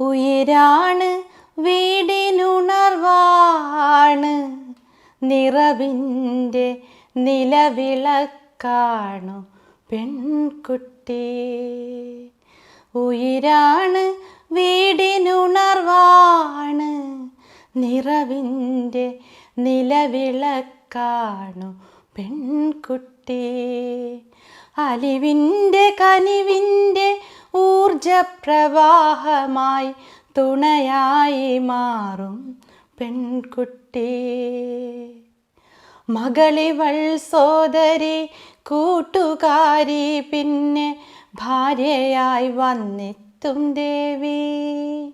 ഉയരാണ് വീടിനുണർവാണ്. നിറവിന്റെ നിലവിളക്കാണു പെൺകുട്ടി. ഉയരാണ് വീടിനുണർവാണ്. നിറവിന്റെ നിലവിളക്കാണു പെൺകുട്ടി. അലിവിന്റെ കനിവിന്റെ ഊർജപ്രവാഹമായി തുണയായി മാറും പെൺകുട്ടി. മകളിവൾ സോദരി കൂട്ടുകാരി പിന്നെ ഭാര്യയായി വന്നെത്തും ദേവി.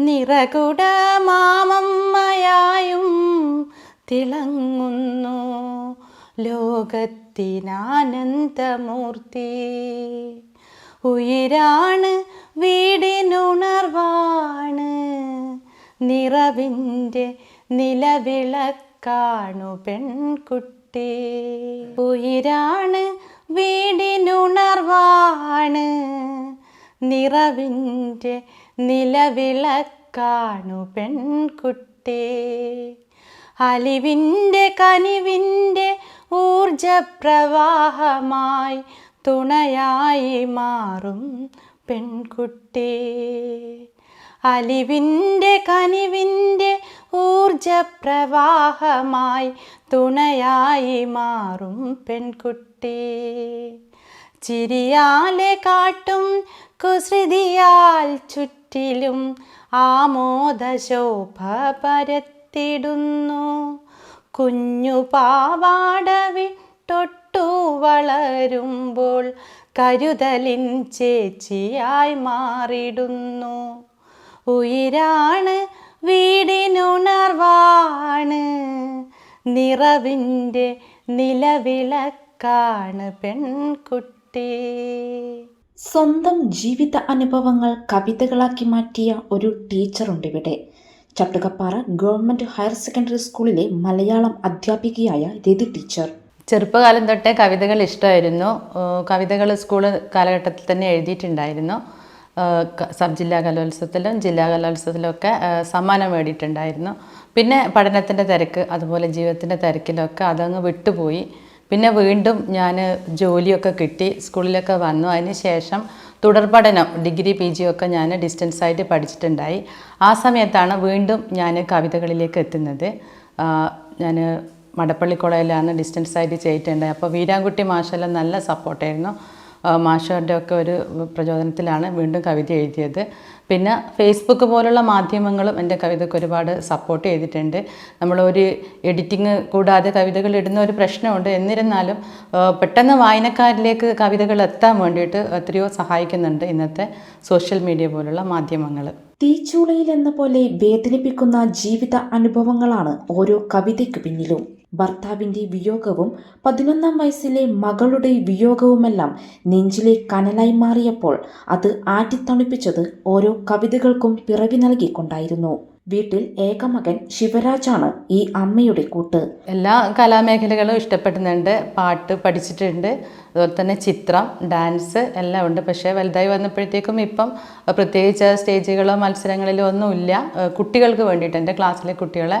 നിറകുട മാമമ്മയായും തിളങ്ങുന്നു ലോകത്തിനാനന്ദമൂർത്തി. ഉയരാണ് വീടിനുണർവാണ്. നിറവിന്റെ നിലവിളക്കാണു പെൺകുട്ടി. ഉയരാണ് വീടിനുണർവാണ്. നിറവിന്റെ നിലവിളക്കാണു പെൺകുട്ടി. അലിവിന്റെ കനിവിന്റെ ഊർജപ്രവാഹമായി തുണയായി മാറും പെൺകുട്ടി. അലിവിന്റെ കനിവിന്റെ ഊർജപ്രവാഹമായി തുണയായി മാറും പെൺകുട്ടി. ചിരിയാലെ കാട്ടും കുസൃതിയാൽ ചുറ്റിലും ആമോദശോഭ പരത്തിടുന്നു. കുഞ്ഞു പാവാട വിട്ടൊട്ടു വളരുമ്പോൾ കരുതലിൻ ചേച്ചിയായി മാറിടുന്നു ഉയരാണ് വീടിനുണർവാണ് നിറവിന്റെ നിലവിളക്കാണ് പെൺകുട്ടി. സ്വന്തം ജീവിത അനുഭവങ്ങൾ കവിതകളാക്കി മാറ്റിയ ഒരു ടീച്ചറുണ്ട് ഇവിടെ ചട്ടുകപ്പാറ ഗവൺമെന്റ് ഹയർ സെക്കൻഡറി സ്കൂളിലെ മലയാളം അധ്യാപികയായ രതി ടീച്ചർ. ചെറുപ്പകാലം തൊട്ടേ കവിതകൾ ഇഷ്ടമായിരുന്നു. കവിതകൾ സ്കൂൾ കാലഘട്ടത്തിൽ തന്നെ എഴുതിയിട്ടുണ്ടായിരുന്നു. സബ് ജില്ലാ കലോത്സവത്തിലും ജില്ലാ കലോത്സവത്തിലൊക്കെ സമ്മാനം നേടിയിട്ടുണ്ടായിരുന്നു പിന്നെ പഠനത്തിന്റെ തിരക്ക് അതുപോലെ ജീവിതത്തിന്റെ തിരക്കിലൊക്കെ അതങ്ങ് വിട്ടുപോയി. പിന്നെ വീണ്ടും ഞാൻ ജോലിയൊക്കെ കിട്ടി സ്കൂളിലൊക്കെ വന്നു. അതിന് ശേഷം തുടർ പഠനം ഡിഗ്രി പി ജി ഒക്കെ ഞാൻ ഡിസ്റ്റൻസ് ആയിട്ട് പഠിച്ചിട്ടുണ്ടായി. ആ സമയത്താണ് വീണ്ടും ഞാൻ കവിതകളിലേക്ക് എത്തുന്നത്. ഞാൻ മടപ്പള്ളി കോളേജിലാണ് ഡിസ്റ്റൻസ് ആയിട്ട് ചെയ്തിട്ടുണ്ട്. അപ്പോൾ വീരാൻകുട്ടി മാഷെല്ലാം നല്ല സപ്പോർട്ടായിരുന്നു. മാഷയുടെ ഒക്കെ ഒരു പ്രചോദനത്തിലാണ് വീണ്ടും കവിത എഴുതിയത്. പിന്നെ ഫേസ്ബുക്ക് പോലുള്ള മാധ്യമങ്ങളും എന്റെ കവിതയ്ക്ക് ഒരുപാട് സപ്പോർട്ട് ചെയ്തിട്ടുണ്ട്. നമ്മളൊരു എഡിറ്റിങ് കൂടാതെ കവിതകൾ ഇടുന്ന ഒരു പ്രശ്നമുണ്ട്. എന്നിരുന്നാലും പെട്ടെന്ന് വായനക്കാരിലേക്ക് കവിതകൾ എത്താൻ വേണ്ടിയിട്ട് എത്രയോ സഹായിക്കുന്നുണ്ട് ഇന്നത്തെ സോഷ്യൽ മീഡിയ പോലുള്ള മാധ്യമങ്ങൾ. തീച്ചൂളയിൽ എന്ന പോലെ വേദനിപ്പിക്കുന്ന ജീവിത അനുഭവങ്ങളാണ് ഓരോ കവിതയ്ക്ക് പിന്നിലും. ഭർത്താവിന്റെ വിയോഗവും പതിനൊന്നാം വയസ്സിലെ മകളുടെ വിയോഗവുമെല്ലാം നെഞ്ചിലെ കനലായി മാറിയപ്പോൾ അത് ആറ്റിത്തണുപ്പിച്ചത് ഓരോ കവിതകൾക്കും പിറവി നൽകിക്കൊണ്ടായിരുന്നു. വീട്ടിൽ ഏകമകൻ ശിവരാജാണ് ഈ അമ്മയുടെ കൂട്ട്. എല്ലാ കലാമേഖലകളും ഇഷ്ടപ്പെടുന്നുണ്ട്. പാട്ട് പഠിച്ചിട്ടുണ്ട്. അതുപോലെ തന്നെ ചിത്രം ഡാൻസ് എല്ലാം ഉണ്ട്. പക്ഷേ വലുതായി വന്നപ്പോഴത്തേക്കും ഇപ്പം പ്രത്യേകിച്ച് സ്റ്റേജുകളോ മത്സരങ്ങളിലോ ഒന്നുമില്ല. കുട്ടികൾക്ക് വേണ്ടിയിട്ട് എന്റെ ക്ലാസ്സിലെ കുട്ടികളെ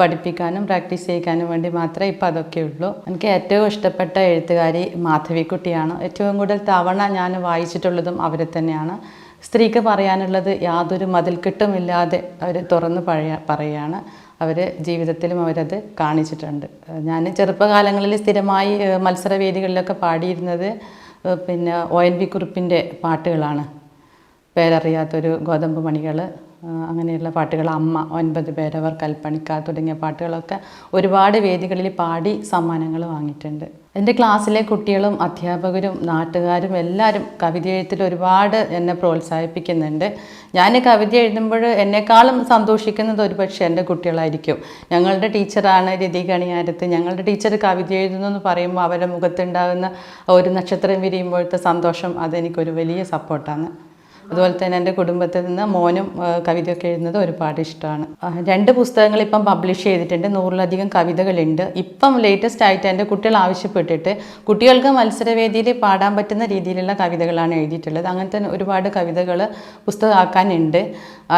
പഠിപ്പിക്കാനും പ്രാക്ടീസ് ചെയ്യിക്കാനും വേണ്ടി മാത്രമേ ഇപ്പം അതൊക്കെ ഉള്ളൂ. എനിക്ക് ഏറ്റവും ഇഷ്ടപ്പെട്ട എഴുത്തുകാരി മാധവിക്കുട്ടിയാണ്. ഏറ്റവും കൂടുതൽ തവണ ഞാൻ വായിച്ചിട്ടുള്ളതും അവരെ തന്നെയാണ്. സ്ത്രീക്ക് പറയാനുള്ളത് യാതൊരു മതിൽക്കെട്ടുമില്ലാതെ അവർ തുറന്ന് പഴയ പറയുകയാണ്. അവർ ജീവിതത്തിലും അവരത് കാണിച്ചിട്ടുണ്ട്. ഞാൻ ചെറുപ്പകാലങ്ങളിൽ സ്ഥിരമായി മത്സര മത്സരവേദികളിലൊക്കെ പാടിയിരുന്നത് പിന്നെ ഒ എൻ വി കുറിപ്പിന്റെ പാട്ടുകളാണ്. പേരറിയാത്തൊരു ഗോതമ്പ് മണികൾ അങ്ങനെയുള്ള പാട്ടുകൾ അമ്മ ഒൻപത് പേരവർ കൽപ്പണിക്കാർ തുടങ്ങിയ പാട്ടുകളൊക്കെ ഒരുപാട് വേദികളിൽ പാടി സമ്മാനങ്ങൾ വാങ്ങിയിട്ടുണ്ട്. എന്റെ ക്ലാസ്സിലെ കുട്ടികളും അധ്യാപകരും നാട്ടുകാരും എല്ലാവരും കവിത എഴുത്തിൽ ഒരുപാട് എന്നെ പ്രോത്സാഹിപ്പിക്കുന്നുണ്ട്. ഞാൻ കവിത എഴുതുമ്പോൾ എന്നെക്കാളും സന്തോഷിക്കുന്നത് ഒരുപക്ഷെ എന്റെ കുട്ടികളായിരിക്കും. ഞങ്ങളുടെ ടീച്ചറാണ് രതി കണിയാരത്ത് ഞങ്ങളുടെ ടീച്ചർ കവിത എഴുതുന്നു എന്ന് പറയുമ്പോൾ അവരുടെ മുഖത്തുണ്ടാകുന്ന ഒരു നക്ഷത്രം വിരിയുമ്പോഴത്തെ സന്തോഷം അതെനിക്കൊരു വലിയ സപ്പോർട്ടാണ്. അതുപോലെ തന്നെ എന്റെ കുടുംബത്തിൽ നിന്ന് മോനും കവിതയൊക്കെ എഴുതുന്നത് ഒരുപാട് ഇഷ്ടമാണ്. രണ്ട് പുസ്തകങ്ങൾ ഇപ്പം പബ്ലിഷ് ചെയ്തിട്ടുണ്ട്. നൂറിലധികം കവിതകളുണ്ട്. ഇപ്പം ലേറ്റസ്റ്റ് ആയിട്ട് എന്റെ കുട്ടികൾ ആവശ്യപ്പെട്ടിട്ട് കുട്ടികൾക്ക് മത്സരവേദിയിൽ പാടാൻ പറ്റുന്ന രീതിയിലുള്ള കവിതകളാണ് എഴുതിയിട്ടുള്ളത്. അങ്ങനത്തെ ഒരുപാട് കവിതകൾ പുസ്തകമാക്കാനുണ്ട്.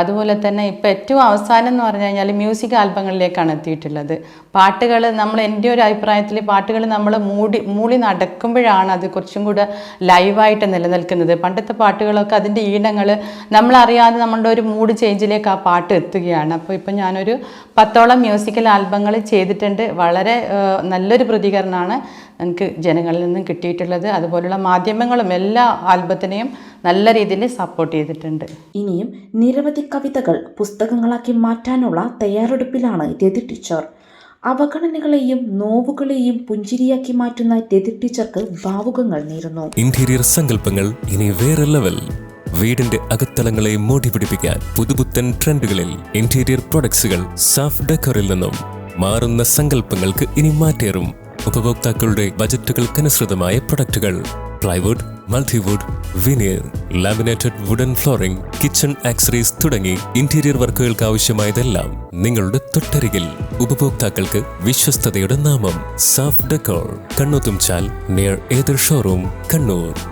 അതുപോലെ തന്നെ ഇപ്പം ഏറ്റവും അവസാനം എന്ന് പറഞ്ഞു കഴിഞ്ഞാൽ മ്യൂസിക് ആൽബങ്ങളിലേക്കാണ് എത്തിയിട്ടുള്ളത്. പാട്ടുകൾ നമ്മൾ എന്റെ ഒരു അഭിപ്രായത്തിൽ പാട്ടുകൾ നമ്മൾ മൂടി മൂളി നടക്കുമ്പോഴാണ് അത് കുറച്ചും കൂടെ ലൈവായിട്ട് നിലനിൽക്കുന്നത്. പണ്ടത്തെ പാട്ടുകളൊക്കെ അതിന്റെ ഈണങ്ങൾ നമ്മളറിയാതെ നമ്മളുടെ ഒരു മൂഡ് ചേഞ്ചിലേക്ക് ആ പാട്ട് എത്തുകയാണ്. അപ്പോൾ ഇപ്പം ഞാനൊരു പത്തോളം മ്യൂസിക്കൽ ആൽബങ്ങൾ ചെയ്തിട്ടുണ്ട്. വളരെ നല്ലൊരു പ്രതികരണമാണ് എനിക്ക് ജനങ്ങളിൽ നിന്നും കിട്ടിയിട്ടുള്ളത്. അതുപോലുള്ള മാധ്യമങ്ങളും എല്ലാ ആൽബത്തിനെയും നല്ല രീതിയിൽ സപ്പോർട്ട് ചെയ്തിട്ടുണ്ട്. ഇനിയും നിരവധി കവിതകൾ പുസ്തകങ്ങളാക്കി മാറ്റാനുള്ള തയ്യാറെടുപ്പിലാണ് രതി ടീച്ചർ. അവഗണനകളെയും നോവുകളെയും പുഞ്ചിരിയാക്കി മാറ്റുന്ന രതി ടീച്ചർക്ക് ഭാവുകങ്ങൾ നേരുന്നു. ഇന്റീരിയർ സങ്കല്പങ്ങൾ ഇനി വേറെ ലെവൽ വീടിന്റെ അകത്തളങ്ങളെ മോടി പിടിപ്പിക്കാൻ പുതുപുത്തൻ ട്രെൻഡുകളിൽ ഇന്റീരിയർ പ്രൊഡക്ട്സുകൾ സാഫ് ഡെക്കറിൽ നിന്നും മാറുന്ന സങ്കല്പങ്ങൾക്ക് ഇനി മാറ്റേറും. ഉപഭോക്താക്കളുടെ ബജറ്റുകൾക്കനുസൃതമായ പ്രൊഡക്റ്റുകൾ plywood multiwood veneer laminated wooden flooring kitchen accessories തുടങ്ങി ഇന്റീരിയർ വർക്കുകൾക്ക് ആവശ്യമായതെല്ലാം നിങ്ങളുടെ തൊട്ടരികിൽ. ഉപഭോക്താക്കൾക്ക് വിശ്വസ്തതയുടെ നാമം സാഫ് ഡെക്കോർ. കണ്ണുതുംചാൽ നിയർ ഏതർ ഷോറൂം കണ്ണൂർ.